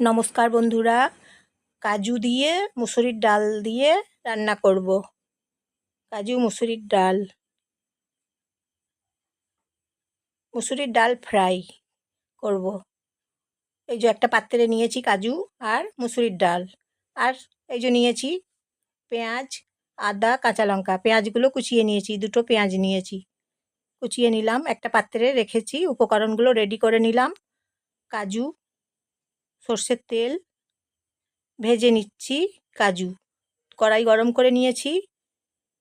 নমস্কার বন্ধুরা। কাজু দিয়ে মুসুরির ডাল দিয়ে রান্না করব। কাজু, মুসুরির ডাল। মুসুরির ডাল ফ্রাই করব। এই যে একটা পাত্রে নিয়েছি কাজু আর মুসুরির ডাল। আর এই যে নিয়েছি পেঁয়াজ, আদা, কাঁচা লঙ্কা। পেঁয়াজগুলো কুচিয়ে নিয়েছি, দুটো পেঁয়াজ নিয়েছি। কুচিয়ে নিলাম, একটা পাত্রে রেখেছি, উপকরণগুলো রেডি করে নিলাম। কাজু সর্ষের তেল ভেজে নিচ্ছি, কাজু কড়াই গরম করে নিয়েছি,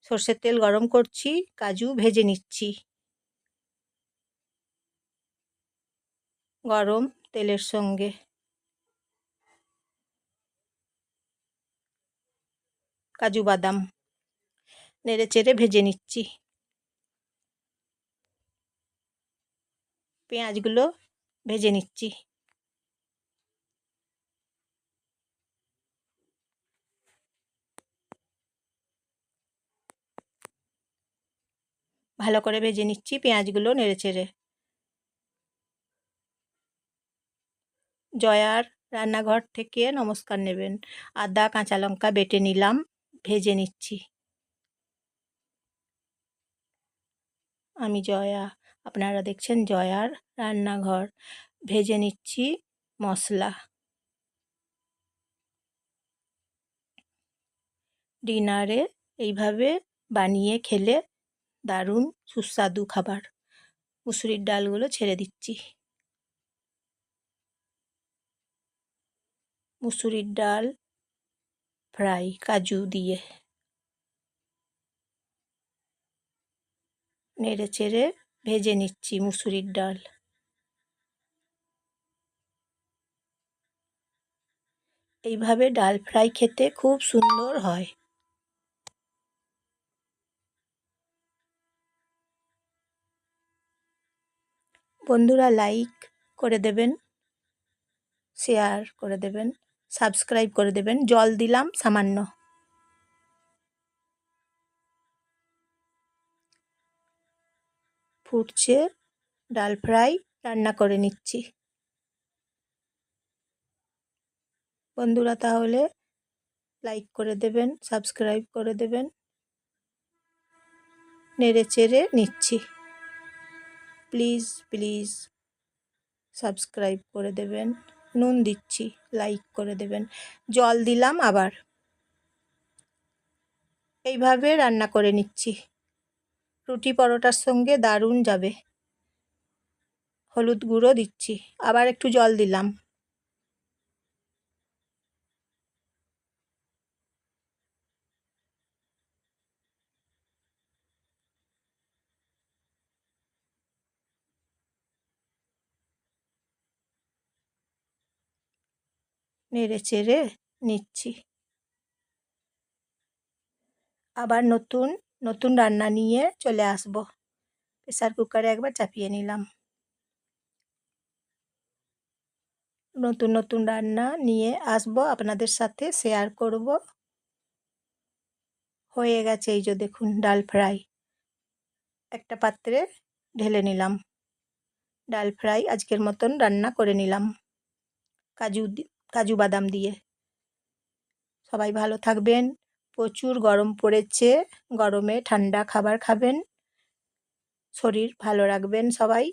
সর্ষের তেল গরম করছি, কাজু ভেজে নিচ্ছি। গরম তেলের সঙ্গে। কাজু বাদাম নেড়ে চেড়ে ভেজে নিচ্ছি। পেঁয়াজগুলো ভেজে নিচ্ছি। ভালো করে ভেজে নিচ্ছি, পেঁয়াজগুলো নেড়ে চেড়ে। জয়ার রান্নাঘর থেকে নমস্কার নেবেন। আদা, কাঁচা লঙ্কা বেটে নিলাম, ভেজে নিচ্ছি। আমি জয়া, আপনারা দেখছেন জয়ার রান্নাঘর। ভেজে নিচ্ছি মশলা। ডিনারে এইভাবে বানিয়ে খেলে দারুণ সুস্বাদু খাবার। মুসুরির ডালগুলো ছেড়ে দিচ্ছি। মুসুরির ডাল, ফ্রাই, কাজু দিয়ে। নেড়ে চেড়ে ভেজে নিচ্ছি মুসুরির ডাল। এইভাবে ডাল ফ্রাই খেতে খুব সুন্দর হয়। বন্ধুরা লাইক করে দেবেন শেয়ার করে দেবেন সাবস্ক্রাইব করে দেবেন, জল দিলাম সামান্য। ফুটছে, ডাল ফ্রাই, রান্না করে নিচ্ছি। বন্ধুরা তাহলে লাইক করে দেবেন সাবস্ক্রাইব করে দেবেন, নেড়ে চেড়ে নিচ্ছি। প্লিজ প্লিজ সাবস্ক্রাইব করে দেবেন। নুন দিচ্ছি লাইক করে দেবেন। জল দিলাম আবার। এইভাবে রান্না করে নিচ্ছি। রুটি পরোটার সঙ্গে দারুণ যাবে। হলুদ গুঁড়ো দিচ্ছি। আবার একটু জল দিলাম। নেড়ে চেড়ে নিচ্ছি। আবার নতুন নতুন রান্না নিয়ে চলে আসব। প্রেসার কুকারে একবার চাপিয়ে নিলাম। নতুন নতুন রান্না নিয়ে আসব। আপনাদের সাথে শেয়ার করব। হয়ে গেছে এই যে দেখুন ডাল ফ্রাই। একটা পাত্রে ঢেলে নিলাম। ডাল ফ্রাই আজকের মতন রান্না করে নিলাম। কাজু কাজু বাদাম দিয়ে। সবাই ভালো থাকবেন। প্রচুর গরম পড়েছে। গরমে ঠান্ডা খাবার খাবেন। শরীর ভালো রাখবেন সবাই।